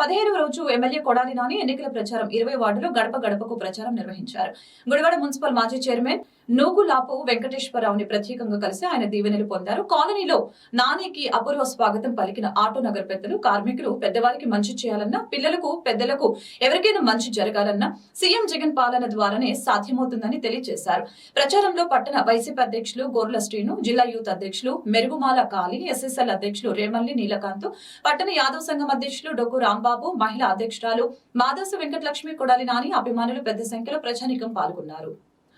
పదిహేడవ రోజు ఎమ్మెల్యే కొడాలి నాని ఎన్నికల ప్రచారం ఇరవై వార్డులో గడప గడపకు ప్రచారం నిర్వహించారు. గుడివాడ మున్సిపల్ మాజీ చైర్మన్ నూగులాపు వెంకటేశ్వరరావుని ప్రత్యేకంగా కలిసి ఆయన దీవెనలు పొందారు. కాలనీలో నానికి అపూర్వ స్వాగతం పలికిన ఆటో నగర్ పెద్దలు కార్మికులు పెద్దవారికి మంచి చేయాలన్నా పిల్లలకు పెద్దలకు ఎవరికైనా మంచి జరగాలన్నా సీఎం జగన్ పాలన ద్వారానే సాధ్యమవుతుందని తెలియజేశారు. ప్రచారంలో పట్టణ వైసీపీ అధ్యక్షులు గోర్ల శ్రీను జిల్లా యూత్ అధ్యక్షులు మెరుగుమాల కాళీ ఎస్ఎస్ఎల్ అధ్యక్షులు రేమల్లి నీలకాంత్ పట్టణ యాదవ్ సంఘం అధ్యక్షులు డొక్కు రాంబాబు మహిళా అధ్యక్షురాలు మాదాసు వెంకటలక్ష్మి కొడాలి నాని అభిమానులు పెద్ద సంఖ్యలో ప్రజానికం పాల్గొన్నారు.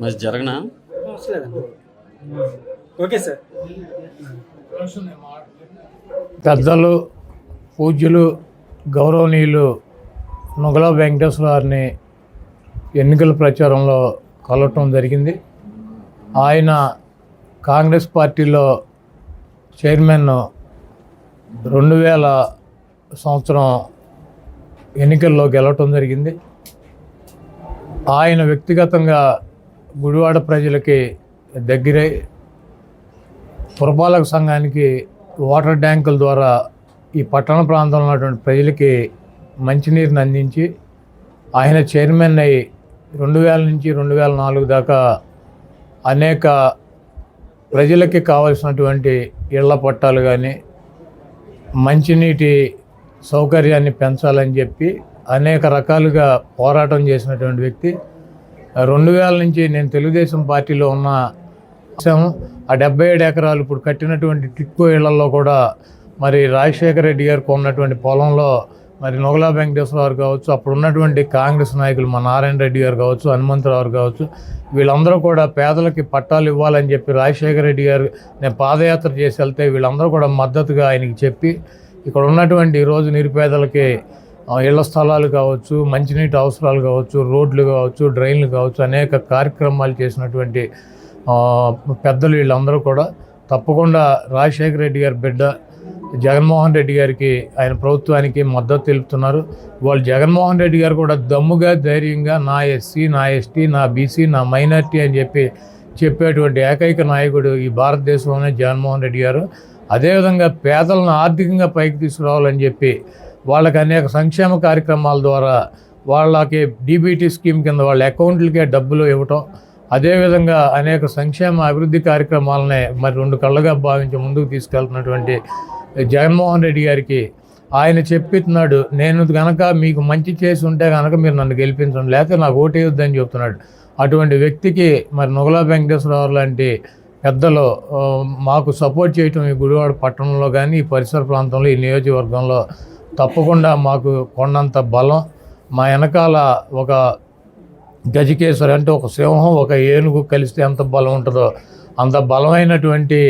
మరి జరగనా? Okay sir. పెద్దలు పూజ్యులు గౌరవనీయులు నొగల వెంకటేశ్వర గారిని ఎన్నికల ప్రచారంలో కలవటం జరిగింది. ఆయన కాంగ్రెస్ పార్టీలో చైర్మన్ రెండు వేల సంవత్సరం ఎన్నికల్లో గెలవటం జరిగింది. ఆయన వ్యక్తిగతంగా గుడివాడ ప్రజలకి దగ్గరై పురపాలక సంఘానికి వాటర్ ట్యాంకుల ద్వారా ఈ పట్టణ ప్రాంతంలో ఉన్నటువంటి ప్రజలకి మంచినీరుని అందించి ఆయన చైర్మన్ అయి రెండు వేల నుంచి రెండు వేల నాలుగు దాకా అనేక ప్రజలకి కావలసినటువంటి ఇళ్ళ పట్టాలు కానీ మంచినీటి సౌకర్యాన్ని పెంచాలని చెప్పి అనేక రకాలుగా పోరాటం చేసినటువంటి వ్యక్తి రెండు వేల నుంచి నేను తెలుగుదేశం పార్టీలో ఉన్న ఆ డెబ్బై ఏడు ఎకరాలు ఇప్పుడు కట్టినటువంటి టిక్కో ఇళ్ళలో కూడా మరి రాజశేఖర రెడ్డి గారికి ఉన్నటువంటి పొలంలో మరి నొగలా వెంకటేశ్వర గారు కావచ్చు అప్పుడు ఉన్నటువంటి కాంగ్రెస్ నాయకులు మా నారాయణ రెడ్డి గారు కావచ్చు హనుమంతరావు గారు కావచ్చు వీళ్ళందరూ కూడా పేదలకి పట్టాలు ఇవ్వాలని చెప్పి రాజశేఖర రెడ్డి గారు నేను పాదయాత్ర చేసి వెళ్తే వీళ్ళందరూ కూడా మద్దతుగా ఆయనకి చెప్పి ఇక్కడ ఉన్నటువంటి ఈరోజు నిరుపేదలకి ఇళ్ళ స్థలాలు కావచ్చు మంచినీటి అవసరాలు కావచ్చు రోడ్లు కావచ్చు డ్రైన్లు కావచ్చు అనేక కార్యక్రమాలు చేసినటువంటి పెద్దలు వీళ్ళందరూ కూడా తప్పకుండా రాజశేఖర రెడ్డి గారి బిడ్డ జగన్మోహన్ రెడ్డి గారికి ఆయన ప్రభుత్వానికి మద్దతు తెలుపుతున్నారు. వాళ్ళు జగన్మోహన్ రెడ్డి గారు కూడా దమ్ముగా ధైర్యంగా నా ఎస్సీ నా ఎస్టీ నా బీసీ నా మైనార్టీ అని చెప్పి చెప్పేటువంటి ఏకైక నాయకుడు ఈ భారతదేశంలోనే జగన్మోహన్ రెడ్డి గారు. అదేవిధంగా పేదలను ఆర్థికంగా పైకి తీసుకురావాలని చెప్పి వాళ్ళకి అనేక సంక్షేమ కార్యక్రమాల ద్వారా వాళ్ళకి డీబీటీ స్కీమ్ కింద వాళ్ళ అకౌంట్లకే డబ్బులు ఇవ్వటం అదేవిధంగా అనేక సంక్షేమ అభివృద్ధి కార్యక్రమాలనే మరి రెండు కళ్ళగా భావించి ముందుకు తీసుకెళ్తున్నటువంటి జగన్మోహన్ రెడ్డి గారికి ఆయన చెప్తున్నాడు నేను కనుక మీకు మంచి చేసి ఉంటే కనుక మీరు నన్ను గెలిపించండి లేకపోతే నాకు ఓటేయొద్దని చెప్తున్నాడు. అటువంటి వ్యక్తికి మరి నుగలా వెంకటేశ్వరరావు లాంటి పెద్దలు మాకు సపోర్ట్ చేయటం ఈ గుడివాడ పట్టణంలో కానీ ఈ పరిసర ప్రాంతంలో ఈ నియోజకవర్గంలో తప్పకుండా మాకు కొండంత బలం. మా వెనకాల ఒక గజకేశ్వరి అంటే ఒక సింహం ఒక ఏనుగు కలిస్తే ఎంత బలం ఉంటుందో అంత బలమైనటువంటి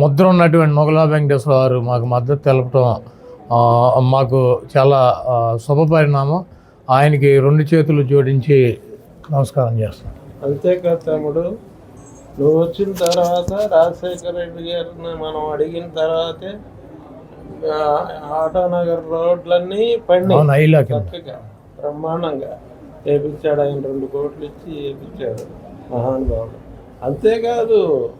ముద్ర ఉన్నటువంటి నొగలా వెంకటేశ్వర గారు మాకు మద్దతు తెలపటం మాకు చాలా శుభపరిణామం శుభ పరిణామం. ఆయనకి రెండు చేతులు జోడించి నమస్కారం చేస్తాను అంతేకాదు తమ్ముడు నువ్వు వచ్చిన తర్వాత రాజశేఖర రెడ్డి గారిని మనం అడిగిన తర్వాతే ఆటోనగర్ రోడ్లన్నీ పండి. చక్కగా బ్రహ్మాండంగా వేపించాడు ఆయన రెండు కోట్లు ఇచ్చి వేపించాడు. మహానుభావుడు. అంతేకాదు